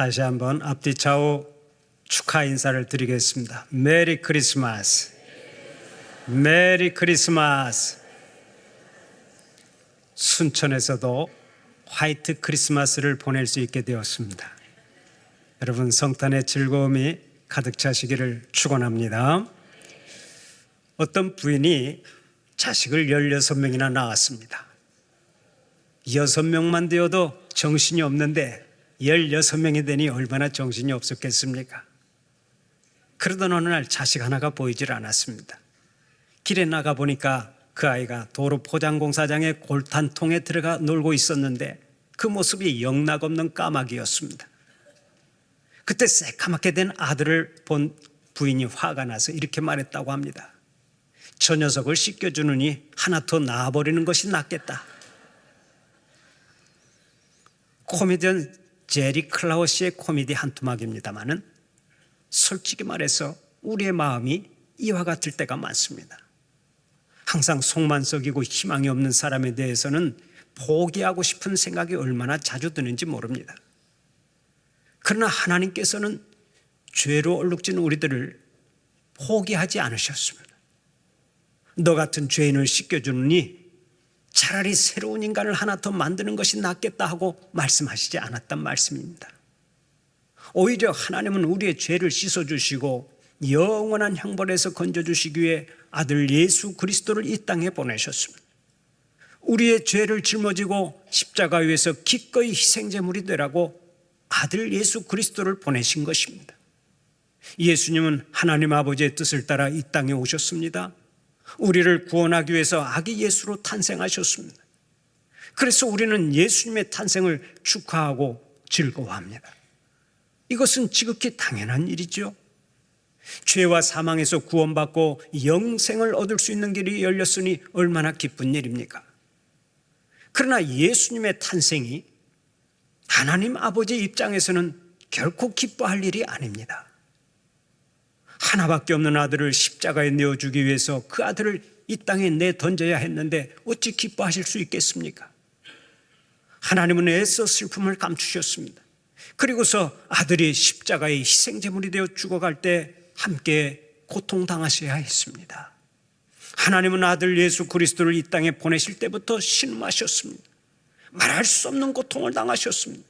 다시 한번 앞뒤 좌우 축하 인사를 드리겠습니다. 메리 크리스마스. 메리 크리스마스. 순천에서도 화이트 크리스마스를 보낼 수 있게 되었습니다. 여러분 성탄의 즐거움이 가득 차시기를 축원합니다. 어떤 부인이 자식을 16명이나 낳았습니다. 6명만 되어도 정신이 없는데 16명이 되니 얼마나 정신이 없었겠습니까? 그러던 어느 날 자식 하나가 보이질 않았습니다. 길에 나가 보니까 그 아이가 도로 포장공사장의 골탄통에 들어가 놀고 있었는데 그 모습이 영락없는 까마귀였습니다. 그때 새까맣게 된 아들을 본 부인이 화가 나서 이렇게 말했다고 합니다. 저 녀석을 씻겨주느니 하나 더 낳아버리는 것이 낫겠다. 코미디언 제리 클라워 씨의 코미디 한 토막입니다만은 솔직히 말해서 우리의 마음이 이와 같을 때가 많습니다. 항상 속만 썩이고 희망이 없는 사람에 대해서는 포기하고 싶은 생각이 얼마나 자주 드는지 모릅니다. 그러나 하나님께서는 죄로 얼룩진 우리들을 포기하지 않으셨습니다. 너 같은 죄인을 씻겨주느니 차라리 새로운 인간을 하나 더 만드는 것이 낫겠다 하고 말씀하시지 않았단 말씀입니다. 오히려 하나님은 우리의 죄를 씻어주시고 영원한 형벌에서 건져주시기 위해 아들 예수 그리스도를 이 땅에 보내셨습니다. 우리의 죄를 짊어지고 십자가 위에서 기꺼이 희생제물이 되라고 아들 예수 그리스도를 보내신 것입니다. 예수님은 하나님 아버지의 뜻을 따라 이 땅에 오셨습니다. 우리를 구원하기 위해서 아기 예수로 탄생하셨습니다. 그래서 우리는 예수님의 탄생을 축하하고 즐거워합니다. 이것은 지극히 당연한 일이죠. 죄와 사망에서 구원받고 영생을 얻을 수 있는 길이 열렸으니 얼마나 기쁜 일입니까? 그러나 예수님의 탄생이 하나님 아버지 입장에서는 결코 기뻐할 일이 아닙니다. 하나밖에 없는 아들을 십자가에 내어주기 위해서 그 아들을 이 땅에 내 던져야 했는데 어찌 기뻐하실 수 있겠습니까? 하나님은 애써 슬픔을 감추셨습니다. 그리고서 아들이 십자가의 희생제물이 되어 죽어갈 때 함께 고통당하셔야 했습니다. 하나님은 아들 예수 그리스도를 이 땅에 보내실 때부터 신음하셨습니다. 말할 수 없는 고통을 당하셨습니다.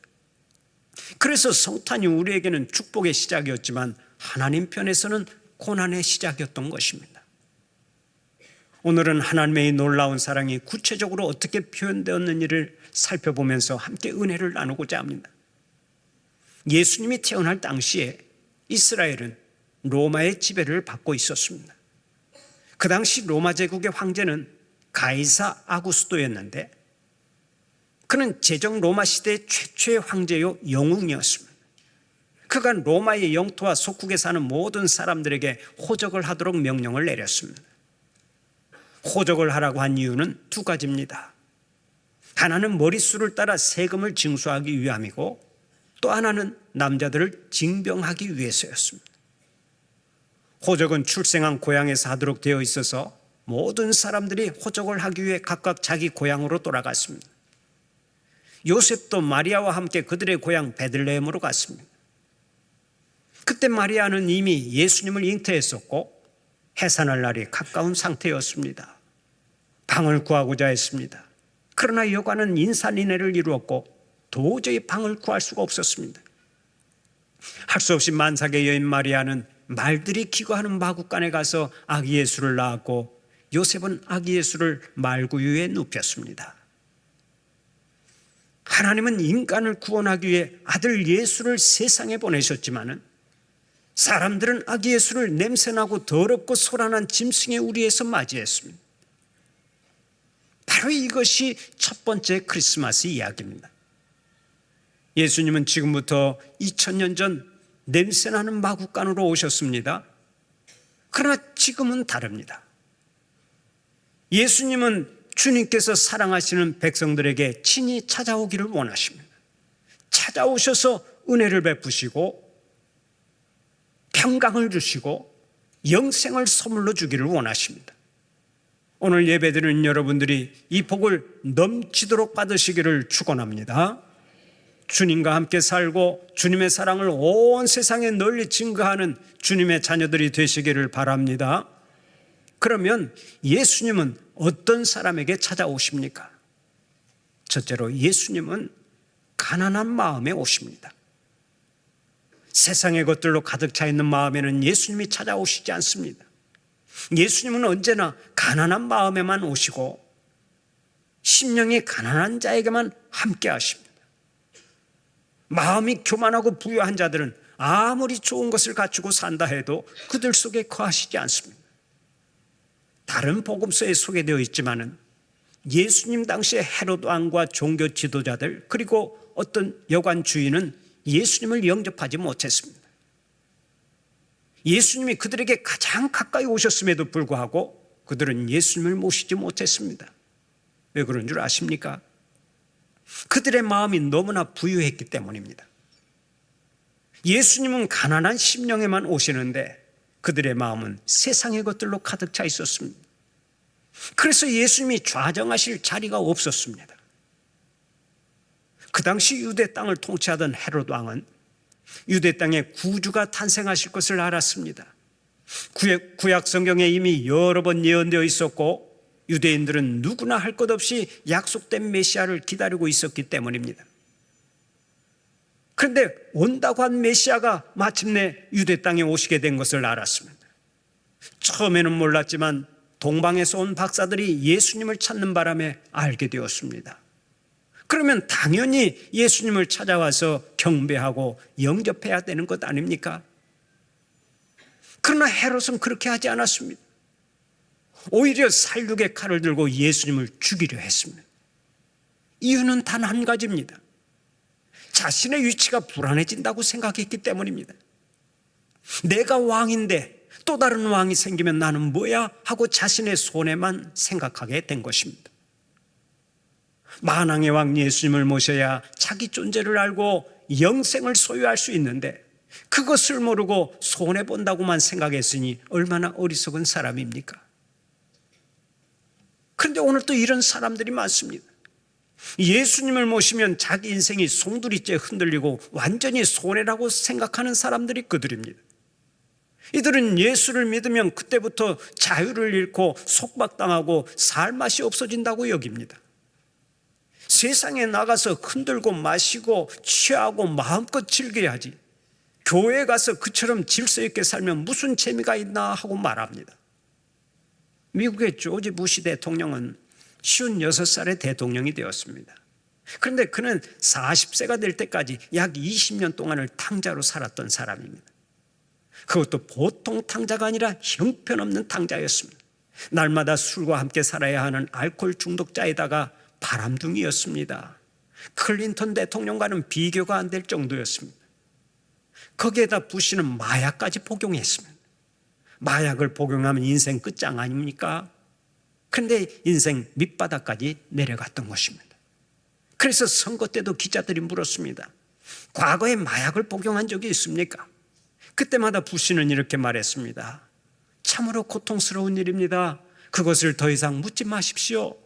그래서 성탄이 우리에게는 축복의 시작이었지만 하나님 편에서는 고난의 시작이었던 것입니다. 오늘은 하나님의 이 놀라운 사랑이 구체적으로 어떻게 표현되었는지를 살펴보면서 함께 은혜를 나누고자 합니다. 예수님이 태어날 당시에 이스라엘은 로마의 지배를 받고 있었습니다. 그 당시 로마 제국의 황제는 가이사 아구스도였는데 그는 제정 로마 시대 최초의 황제요 영웅이었습니다. 그가 로마의 영토와 속국에 사는 모든 사람들에게 호적을 하도록 명령을 내렸습니다. 호적을 하라고 한 이유는 두 가지입니다. 하나는 머릿수를 따라 세금을 징수하기 위함이고 또 하나는 남자들을 징병하기 위해서였습니다. 호적은 출생한 고향에서 하도록 되어 있어서 모든 사람들이 호적을 하기 위해 각각 자기 고향으로 돌아갔습니다. 요셉도 마리아와 함께 그들의 고향 베들레헴으로 갔습니다. 그때 마리아는 이미 예수님을 잉태했었고 해산할 날이 가까운 상태였습니다. 방을 구하고자 했습니다. 그러나 여관은 인산인해를 이루었고 도저히 방을 구할 수가 없었습니다. 할 수 없이 만삭의 여인 마리아는 말들이 기거하는 마국간에 가서 아기 예수를 낳았고 요셉은 아기 예수를 말구유에 눕혔습니다. 하나님은 인간을 구원하기 위해 아들 예수를 세상에 보내셨지만은 사람들은 아기 예수를 냄새나고 더럽고 소란한 짐승의 우리에서 맞이했습니다. 바로 이것이 첫 번째 크리스마스 이야기입니다. 예수님은 지금부터 2000년 전 냄새나는 마국간으로 오셨습니다. 그러나 지금은 다릅니다. 예수님은 주님께서 사랑하시는 백성들에게 친히 찾아오기를 원하십니다. 찾아오셔서 은혜를 베푸시고 평강을 주시고 영생을 선물로 주기를 원하십니다. 오늘 예배드리는 여러분들이 이 복을 넘치도록 받으시기를 축원합니다. 주님과 함께 살고 주님의 사랑을 온 세상에 널리 증거하는 주님의 자녀들이 되시기를 바랍니다. 그러면 예수님은 어떤 사람에게 찾아오십니까? 첫째로 예수님은 가난한 마음에 오십니다. 세상의 것들로 가득 차 있는 마음에는 예수님이 찾아오시지 않습니다. 예수님은 언제나 가난한 마음에만 오시고 심령이 가난한 자에게만 함께 하십니다. 마음이 교만하고 부유한 자들은 아무리 좋은 것을 갖추고 산다 해도 그들 속에 거하시지 않습니다. 다른 복음서에 소개되어 있지만은 예수님 당시에 헤롯 왕과 종교 지도자들 그리고 어떤 여관 주인은 예수님을 영접하지 못했습니다. 예수님이 그들에게 가장 가까이 오셨음에도 불구하고 그들은 예수님을 모시지 못했습니다. 왜 그런 줄 아십니까? 그들의 마음이 너무나 부유했기 때문입니다. 예수님은 가난한 심령에만 오시는데 그들의 마음은 세상의 것들로 가득 차 있었습니다. 그래서 예수님이 좌정하실 자리가 없었습니다. 그 당시 유대 땅을 통치하던 헤롯 왕은 유대 땅에 구주가 탄생하실 것을 알았습니다. 구약 성경에 이미 여러 번 예언되어 있었고 유대인들은 누구나 할 것 없이 약속된 메시아를 기다리고 있었기 때문입니다. 그런데 온다고 한 메시아가 마침내 유대 땅에 오시게 된 것을 알았습니다. 처음에는 몰랐지만 동방에서 온 박사들이 예수님을 찾는 바람에 알게 되었습니다. 그러면 당연히 예수님을 찾아와서 경배하고 영접해야 되는 것 아닙니까? 그러나 헤롯은 그렇게 하지 않았습니다. 오히려 살육의 칼을 들고 예수님을 죽이려 했습니다. 이유는 단 한 가지입니다. 자신의 위치가 불안해진다고 생각했기 때문입니다. 내가 왕인데 또 다른 왕이 생기면 나는 뭐야? 하고 자신의 손해만 생각하게 된 것입니다. 만왕의 왕 예수님을 모셔야 자기 존재를 알고 영생을 소유할 수 있는데 그것을 모르고 손해본다고만 생각했으니 얼마나 어리석은 사람입니까? 그런데 오늘 또 이런 사람들이 많습니다. 예수님을 모시면 자기 인생이 송두리째 흔들리고 완전히 손해라고 생각하는 사람들이 그들입니다. 이들은 예수를 믿으면 그때부터 자유를 잃고 속박당하고 살 맛이 없어진다고 여깁니다. 세상에 나가서 흔들고 마시고 취하고 마음껏 즐겨야지. 교회에 가서 그처럼 질서 있게 살면 무슨 재미가 있나 하고 말합니다. 미국의 조지 부시 대통령은 56살의 대통령이 되었습니다. 그런데 그는 40세가 될 때까지 약 20년 동안을 탕자로 살았던 사람입니다. 그것도 보통 탕자가 아니라 형편없는 탕자였습니다. 날마다 술과 함께 살아야 하는 알코올 중독자에다가 바람둥이였습니다. 클린턴 대통령과는 비교가 안 될 정도였습니다. 거기에다 부시는 마약까지 복용했습니다. 마약을 복용하면 인생 끝장 아닙니까? 그런데 인생 밑바닥까지 내려갔던 것입니다. 그래서 선거 때도 기자들이 물었습니다. 과거에 마약을 복용한 적이 있습니까? 그때마다 부시는 이렇게 말했습니다. 참으로 고통스러운 일입니다. 그것을 더 이상 묻지 마십시오.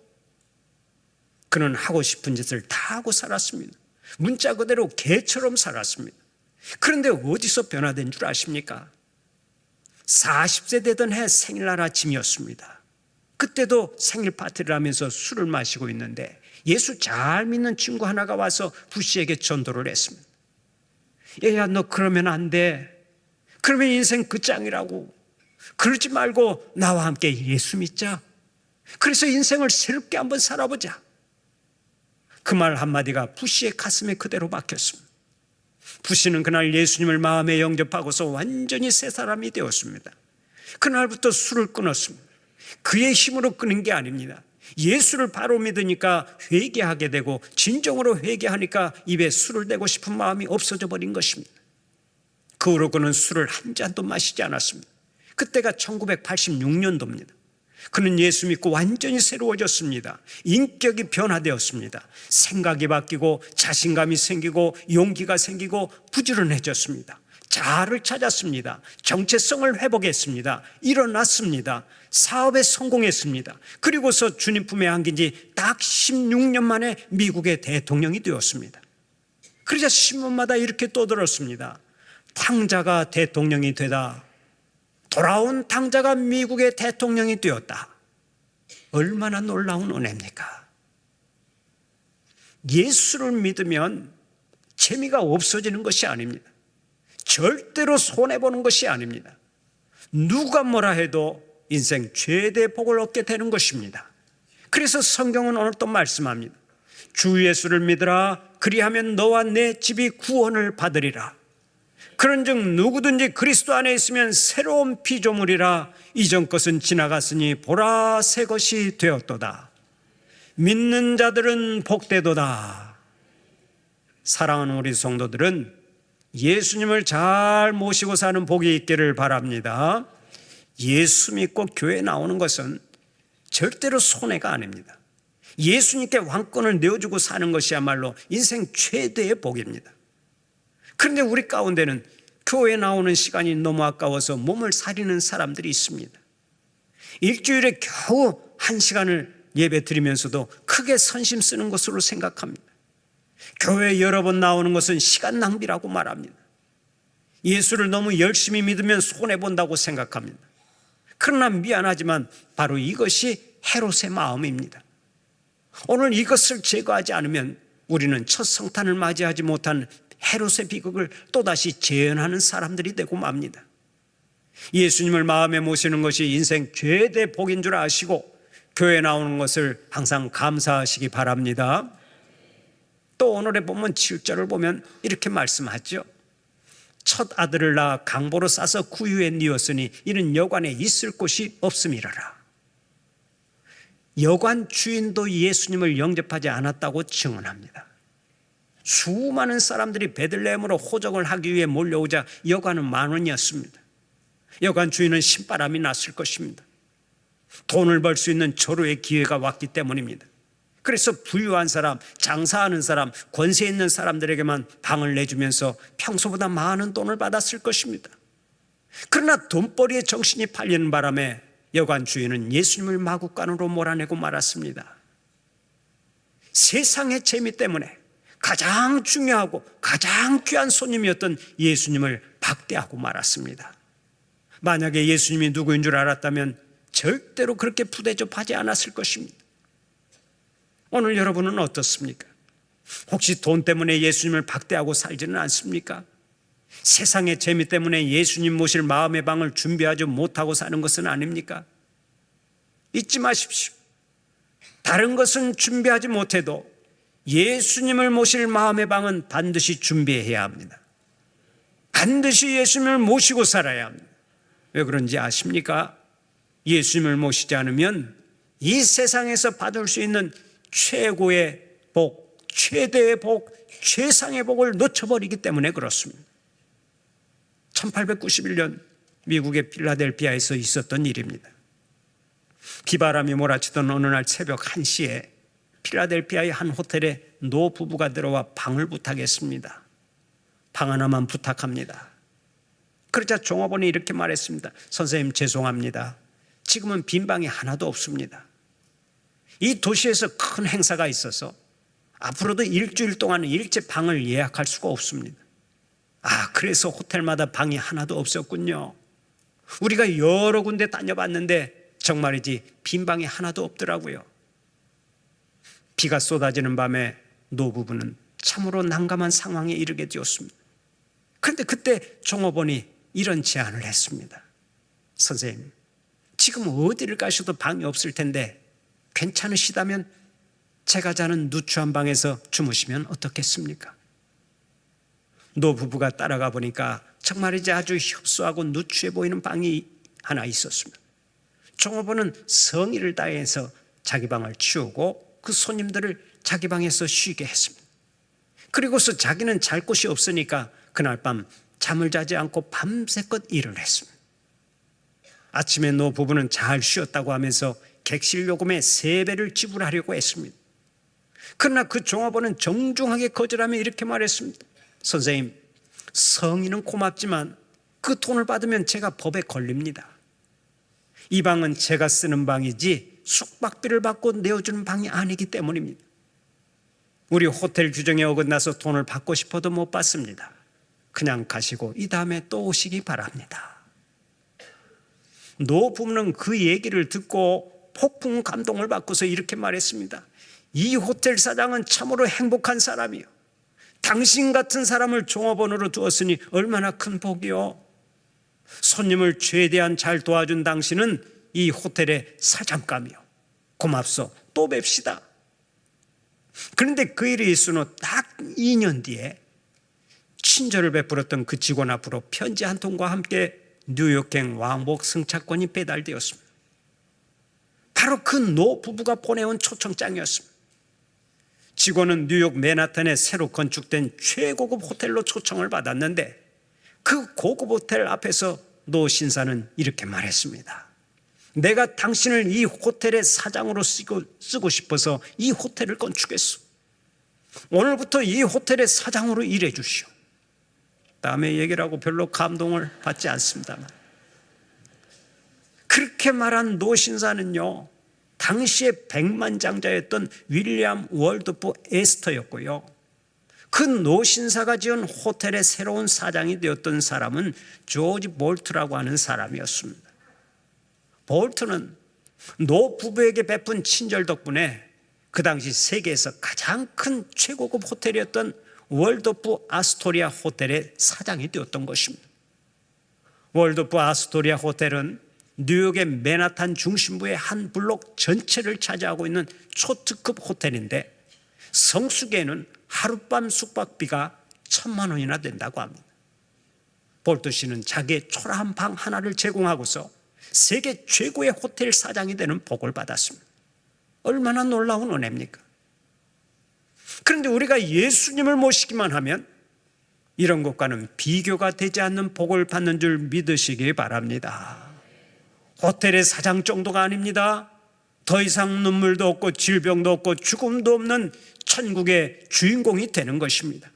그는 하고 싶은 짓을 다 하고 살았습니다. 문자 그대로 개처럼 살았습니다. 그런데 어디서 변화된 줄 아십니까? 40세 되던 해 생일날 아침이었습니다. 그때도 생일 파티를 하면서 술을 마시고 있는데 예수 잘 믿는 친구 하나가 와서 부시에게 전도를 했습니다. 얘야, 너 그러면 안 돼. 그러면 인생 끝장이라고. 그러지 말고 나와 함께 예수 믿자. 그래서 인생을 새롭게 한번 살아보자. 그 말 한마디가 부시의 가슴에 그대로 박혔습니다. 부시는 그날 예수님을 마음에 영접하고서 완전히 새 사람이 되었습니다. 그날부터 술을 끊었습니다. 그의 힘으로 끊은 게 아닙니다. 예수를 바로 믿으니까 회개하게 되고 진정으로 회개하니까 입에 술을 대고 싶은 마음이 없어져 버린 것입니다. 그 후로 그는 술을 한 잔도 마시지 않았습니다. 그때가 1986년도입니다. 그는 예수 믿고 완전히 새로워졌습니다. 인격이 변화되었습니다. 생각이 바뀌고 자신감이 생기고 용기가 생기고 부지런해졌습니다. 자아를 찾았습니다. 정체성을 회복했습니다. 일어났습니다. 사업에 성공했습니다. 그리고서 주님 품에 안긴 지 딱 16년 만에 미국의 대통령이 되었습니다. 그러자 신문마다 이렇게 떠들었습니다. 탕자가 대통령이 되다. 돌아온 탕자가 미국의 대통령이 되었다. 얼마나 놀라운 은혜입니까? 예수를 믿으면 재미가 없어지는 것이 아닙니다. 절대로 손해보는 것이 아닙니다. 누가 뭐라 해도 인생 최대 복을 얻게 되는 것입니다. 그래서 성경은 오늘 또 말씀합니다. 주 예수를 믿으라 그리하면 너와 내 집이 구원을 받으리라. 그런즉 누구든지 그리스도 안에 있으면 새로운 피조물이라 이전 것은 지나갔으니 보라 새 것이 되었도다. 믿는 자들은 복되도다. 사랑하는 우리 성도들은 예수님을 잘 모시고 사는 복이 있기를 바랍니다. 예수 믿고 교회 나오는 것은 절대로 손해가 아닙니다. 예수님께 왕권을 내어주고 사는 것이야말로 인생 최대의 복입니다. 그런데 우리 가운데는 교회 나오는 시간이 너무 아까워서 몸을 사리는 사람들이 있습니다. 일주일에 겨우 한 시간을 예배 드리면서도 크게 선심 쓰는 것으로 생각합니다. 교회 여러 번 나오는 것은 시간 낭비라고 말합니다. 예수를 너무 열심히 믿으면 손해본다고 생각합니다. 그러나 미안하지만 바로 이것이 헤롯의 마음입니다. 오늘 이것을 제거하지 않으면 우리는 첫 성탄을 맞이하지 못한 헤롯의 비극을 또다시 재현하는 사람들이 되고 맙니다. 예수님을 마음에 모시는 것이 인생 최대 복인 줄 아시고 교회 나오는 것을 항상 감사하시기 바랍니다. 또 오늘의 본문 7절을 보면 이렇게 말씀하죠. 첫 아들을 낳아 강보로 싸서 구유에 뉘었으니 이는 여관에 있을 곳이 없음이라라. 여관 주인도 예수님을 영접하지 않았다고 증언합니다. 수많은 사람들이 베들레헴으로 호적을 하기 위해 몰려오자 여관은 만 원이었습니다. 여관 주인은 신바람이 났을 것입니다. 돈을 벌 수 있는 절호의 기회가 왔기 때문입니다. 그래서 부유한 사람, 장사하는 사람, 권세 있는 사람들에게만 방을 내주면서 평소보다 많은 돈을 받았을 것입니다. 그러나 돈벌이에 정신이 팔리는 바람에 여관 주인은 예수님을 마구간으로 몰아내고 말았습니다. 세상의 재미 때문에 가장 중요하고 가장 귀한 손님이었던 예수님을 박대하고 말았습니다. 만약에 예수님이 누구인 줄 알았다면 절대로 그렇게 부대접하지 않았을 것입니다. 오늘 여러분은 어떻습니까? 혹시 돈 때문에 예수님을 박대하고 살지는 않습니까? 세상의 재미 때문에 예수님 모실 마음의 방을 준비하지 못하고 사는 것은 아닙니까? 잊지 마십시오. 다른 것은 준비하지 못해도 예수님을 모실 마음의 방은 반드시 준비해야 합니다. 반드시 예수님을 모시고 살아야 합니다. 왜 그런지 아십니까? 예수님을 모시지 않으면 이 세상에서 받을 수 있는 최고의 복, 최대의 복, 최상의 복을 놓쳐버리기 때문에 그렇습니다. 1891년 미국의 필라델피아에서 있었던 일입니다. 비바람이 몰아치던 어느 날 새벽 1시에 필라델피아의 한 호텔에 노 부부가 들어와 방을 부탁했습니다. 방 하나만 부탁합니다. 그러자 종업원이 이렇게 말했습니다. 선생님 죄송합니다. 지금은 빈 방이 하나도 없습니다. 이 도시에서 큰 행사가 있어서 앞으로도 일주일 동안 일제 방을 예약할 수가 없습니다. 아, 그래서 호텔마다 방이 하나도 없었군요. 우리가 여러 군데 다녀봤는데 정말이지 빈 방이 하나도 없더라고요. 비가 쏟아지는 밤에 노 부부는 참으로 난감한 상황에 이르게 되었습니다. 그런데 그때 종업원이 이런 제안을 했습니다. 선생님, 지금 어디를 가셔도 방이 없을 텐데 괜찮으시다면 제가 자는 누추한 방에서 주무시면 어떻겠습니까? 노 부부가 따라가 보니까 정말이지 아주 협소하고 누추해 보이는 방이 하나 있었습니다. 종업원은 성의를 다해서 자기 방을 치우고 그 손님들을 자기 방에서 쉬게 했습니다. 그리고서 자기는 잘 곳이 없으니까 그날 밤 잠을 자지 않고 밤새껏 일을 했습니다. 아침에 노 부부는 잘 쉬었다고 하면서 객실 요금의 세 배를 지불하려고 했습니다. 그러나 그 종업원은 정중하게 거절하며 이렇게 말했습니다. 선생님, 성의는 고맙지만 그 돈을 받으면 제가 법에 걸립니다. 이 방은 제가 쓰는 방이지 숙박비를 받고 내어주는 방이 아니기 때문입니다. 우리 호텔 규정에 어긋나서 돈을 받고 싶어도 못 받습니다. 그냥 가시고 이 다음에 또 오시기 바랍니다. 노 부부는 그 얘기를 듣고 폭풍 감동을 받고서 이렇게 말했습니다. 이 호텔 사장은 참으로 행복한 사람이요. 당신 같은 사람을 종업원으로 두었으니 얼마나 큰 복이요. 손님을 최대한 잘 도와준 당신은 이 호텔의 사장감이요. 고맙소. 또 뵙시다. 그런데 그 일이 있은 후딱 2년 뒤에 친절을 베풀었던 그 직원 앞으로 편지 한 통과 함께 뉴욕행 왕복 승차권이 배달되었습니다. 바로 그 노 부부가 보내온 초청장이었습니다. 직원은 뉴욕 맨하탄에 새로 건축된 최고급 호텔로 초청을 받았는데 그 고급 호텔 앞에서 노 신사는 이렇게 말했습니다. 내가 당신을 이 호텔의 사장으로 쓰고, 쓰고 싶어서 이 호텔을 건축했어. 오늘부터 이 호텔의 사장으로 일해 주시오. 얘기를 하고 별로 감동을 받지 않습니다만. 그렇게 말한 노 신사는요, 당시에 백만장자였던 윌리엄 월드프 에스터였고요. 그 노신사가 지은 호텔의 새로운 사장이 되었던 사람은 조지 볼트라고 하는 사람이었습니다. 볼트는 노 부부에게 베푼 친절 덕분에 그 당시 세계에서 가장 큰 최고급 호텔이었던 월드프 아스토리아 호텔의 사장이 되었던 것입니다. 월드프 아스토리아 호텔은 뉴욕의 맨하탄 중심부의 한 블록 전체를 차지하고 있는 초특급 호텔인데 성수기에는 하룻밤 숙박비가 천만 원이나 된다고 합니다. 볼트 씨는 자기의 초라한 방 하나를 제공하고서 세계 최고의 호텔 사장이 되는 복을 받았습니다. 얼마나 놀라운 은혜입니까? 그런데 우리가 예수님을 모시기만 하면 이런 것과는 비교가 되지 않는 복을 받는 줄 믿으시기 바랍니다. 호텔의 사장 정도가 아닙니다. 더 이상 눈물도 없고 질병도 없고 죽음도 없는 천국의 주인공이 되는 것입니다.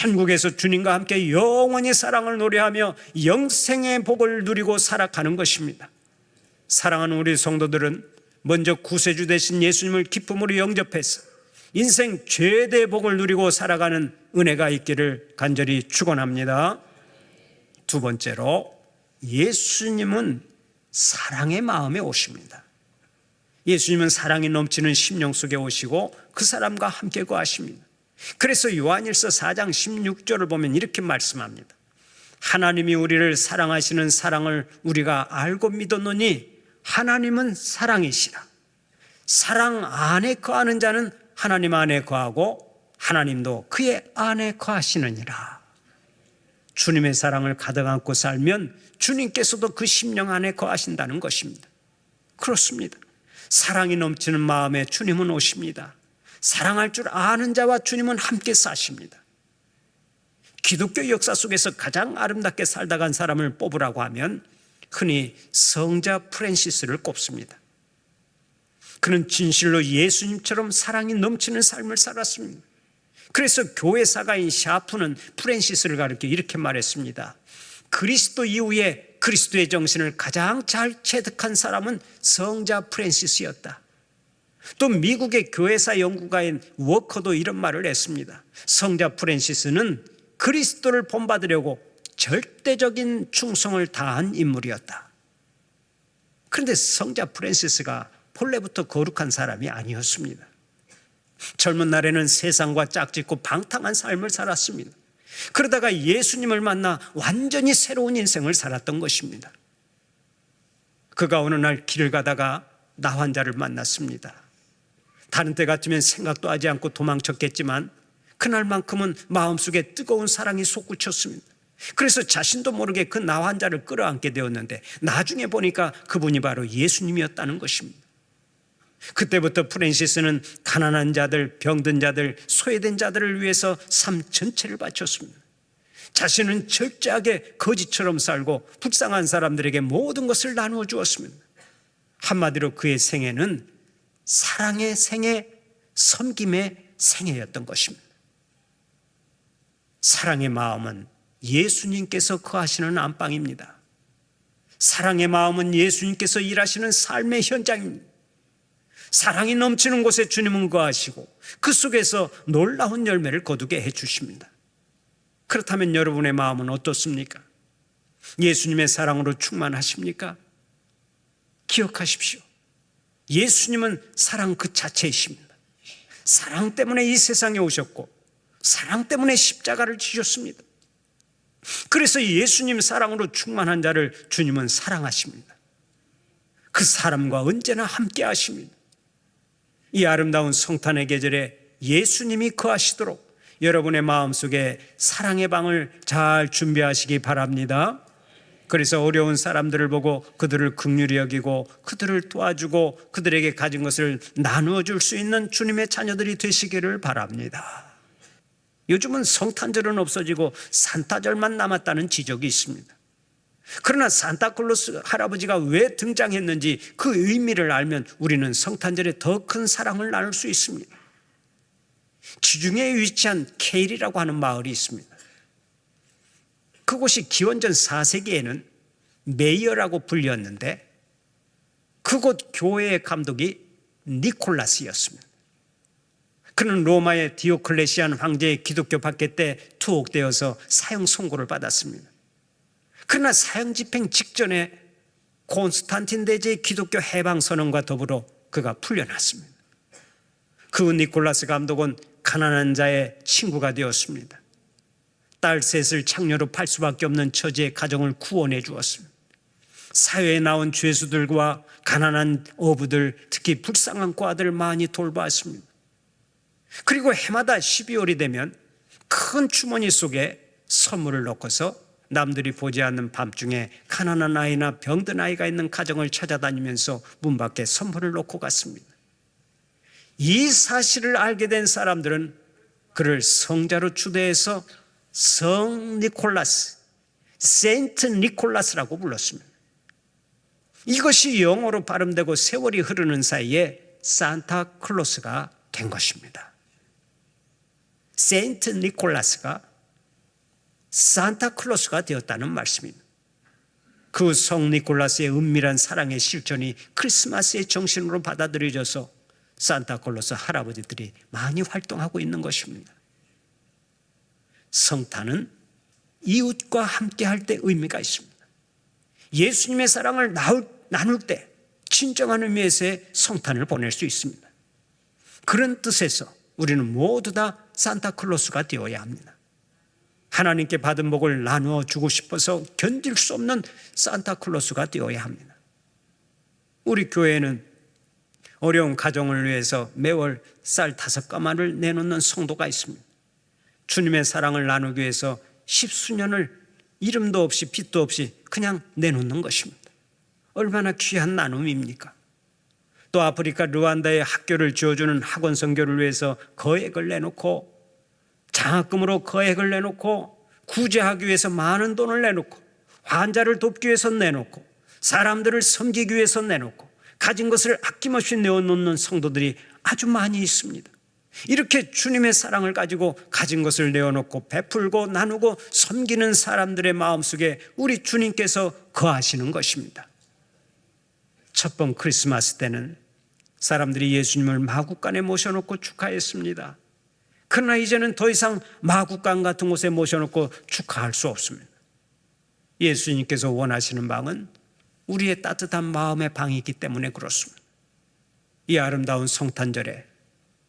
천국에서 주님과 함께 영원히 사랑을 노래하며 영생의 복을 누리고 살아가는 것입니다. 사랑하는 우리 성도들은 먼저 구세주 되신 예수님을 기쁨으로 영접해서 인생 최대 복을 누리고 살아가는 은혜가 있기를 간절히 축원합니다. 두 번째로 예수님은 사랑의 마음에 오십니다. 예수님은 사랑이 넘치는 심령 속에 오시고 그 사람과 함께 거하십니다. 그래서 요한일서 4장 16절을 보면 이렇게 말씀합니다. 하나님이 우리를 사랑하시는 사랑을 우리가 알고 믿었노니 하나님은 사랑이시라. 사랑 안에 거하는 자는 하나님 안에 거하고 하나님도 그의 안에 거하시느니라. 주님의 사랑을 가득 안고 살면 주님께서도 그 심령 안에 거하신다는 것입니다. 그렇습니다. 사랑이 넘치는 마음에 주님은 오십니다. 사랑할 줄 아는 자와 주님은 함께 사십니다. 기독교 역사 속에서 가장 아름답게 살다 간 사람을 뽑으라고 하면 흔히 성자 프랜시스를 꼽습니다. 그는 진실로 예수님처럼 사랑이 넘치는 삶을 살았습니다. 그래서 교회사가인 샤프는 프랜시스를 가르쳐 이렇게 말했습니다. 그리스도 이후에 그리스도의 정신을 가장 잘 체득한 사람은 성자 프랜시스였다. 또 미국의 교회사 연구가인 워커도 이런 말을 했습니다. 성자 프랜시스는 그리스도를 본받으려고 절대적인 충성을 다한 인물이었다. 그런데 성자 프랜시스가 본래부터 거룩한 사람이 아니었습니다. 젊은 날에는 세상과 짝짓고 방탕한 삶을 살았습니다. 그러다가 예수님을 만나 완전히 새로운 인생을 살았던 것입니다. 그가 어느 날 길을 가다가 나 환자를 만났습니다. 다른 때 같으면 생각도 하지 않고 도망쳤겠지만 그날만큼은 마음속에 뜨거운 사랑이 솟구쳤습니다. 그래서 자신도 모르게 그 나 환자를 끌어안게 되었는데 나중에 보니까 그분이 바로 예수님이었다는 것입니다. 그때부터 프랜시스는 가난한 자들, 병든 자들, 소외된 자들을 위해서 삶 전체를 바쳤습니다. 자신은 철저하게 거지처럼 살고 불쌍한 사람들에게 모든 것을 나누어 주었습니다. 한마디로 그의 생애는 사랑의 생애, 섬김의 생애였던 것입니다. 사랑의 마음은 예수님께서 거하시는 안방입니다. 사랑의 마음은 예수님께서 일하시는 삶의 현장입니다. 사랑이 넘치는 곳에 주님은 거하시고 그 속에서 놀라운 열매를 거두게 해 주십니다. 그렇다면 여러분의 마음은 어떻습니까? 예수님의 사랑으로 충만하십니까? 기억하십시오. 예수님은 사랑 그 자체이십니다. 사랑 때문에 이 세상에 오셨고, 사랑 때문에 십자가를 지셨습니다. 그래서 예수님 사랑으로 충만한 자를 주님은 사랑하십니다. 그 사람과 언제나 함께 하십니다. 이 아름다운 성탄의 계절에 예수님이 거하시도록 여러분의 마음속에 사랑의 방을 잘 준비하시기 바랍니다. 그래서 어려운 사람들을 보고 그들을 극률히 여기고 그들을 도와주고 그들에게 가진 것을 나누어 줄 수 있는 주님의 자녀들이 되시기를 바랍니다. 요즘은 성탄절은 없어지고 산타절만 남았다는 지적이 있습니다. 그러나 산타클로스 할아버지가 왜 등장했는지 그 의미를 알면 우리는 성탄절에 더 큰 사랑을 나눌 수 있습니다. 지중해에 위치한 케일이라고 하는 마을이 있습니다. 그곳이 기원전 4세기에는 메이어라고 불렸는데 그곳 교회의 감독이 니콜라스였습니다. 그는 로마의 디오클레시안 황제의 기독교 박해 때 투옥되어서 사형 선고를 받았습니다. 그러나 사형 집행 직전에 콘스탄틴 대제의 기독교 해방 선언과 더불어 그가 풀려났습니다. 그 니콜라스 감독은 가난한 자의 친구가 되었습니다. 딸 셋을 창녀로 팔 수밖에 없는 처지의 가정을 구원해 주었습니다. 사회에 나온 죄수들과 가난한 어부들, 특히 불쌍한 과들 많이 돌보았습니다. 그리고 해마다 12월이 되면 큰 주머니 속에 선물을 넣고서 남들이 보지 않는 밤중에 가난한 아이나 병든 아이가 있는 가정을 찾아다니면서 문 밖에 선물을 놓고 갔습니다. 이 사실을 알게 된 사람들은 그를 성자로 추대해서 성 니콜라스, 세인트 니콜라스라고 불렀습니다. 이것이 영어로 발음되고 세월이 흐르는 사이에 산타 클로스가 된 것입니다. 세인트 니콜라스가 산타 클로스가 되었다는 말씀입니다. 그 성 니콜라스의 은밀한 사랑의 실천이 크리스마스의 정신으로 받아들여져서 산타 클로스 할아버지들이 많이 활동하고 있는 것입니다. 성탄은 이웃과 함께 할 때 의미가 있습니다. 예수님의 사랑을 나눌 때 진정한 의미에서의 성탄을 보낼 수 있습니다. 그런 뜻에서 우리는 모두 다 산타클로스가 되어야 합니다. 하나님께 받은 복을 나누어 주고 싶어서 견딜 수 없는 산타클로스가 되어야 합니다. 우리 교회는 어려운 가정을 위해서 매월 쌀 다섯 가마를 내놓는 성도가 있습니다. 주님의 사랑을 나누기 위해서 십수년을 이름도 없이 빛도 없이 그냥 내놓는 것입니다. 얼마나 귀한 나눔입니까? 또 아프리카 르완다에 학교를 지어주는 학원 선교를 위해서 거액을 내놓고 장학금으로 거액을 내놓고 구제하기 위해서 많은 돈을 내놓고 환자를 돕기 위해서 내놓고 사람들을 섬기기 위해서 내놓고 가진 것을 아낌없이 내어놓는 성도들이 아주 많이 있습니다. 이렇게 주님의 사랑을 가지고 가진 것을 내어놓고 베풀고 나누고 섬기는 사람들의 마음속에 우리 주님께서 거하시는 것입니다. 첫 번 크리스마스 때는 사람들이 예수님을 마국간에 모셔놓고 축하했습니다. 그러나 이제는 더 이상 마국간 같은 곳에 모셔놓고 축하할 수 없습니다. 예수님께서 원하시는 방은 우리의 따뜻한 마음의 방이기 때문에 그렇습니다. 이 아름다운 성탄절에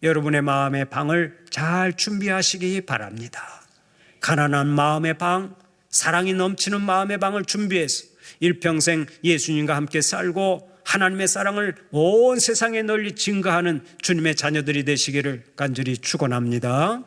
여러분의 마음의 방을 잘 준비하시기 바랍니다. 가난한 마음의 방, 사랑이 넘치는 마음의 방을 준비해서 일평생 예수님과 함께 살고 하나님의 사랑을 온 세상에 널리 증거하는 주님의 자녀들이 되시기를 간절히 축원합니다.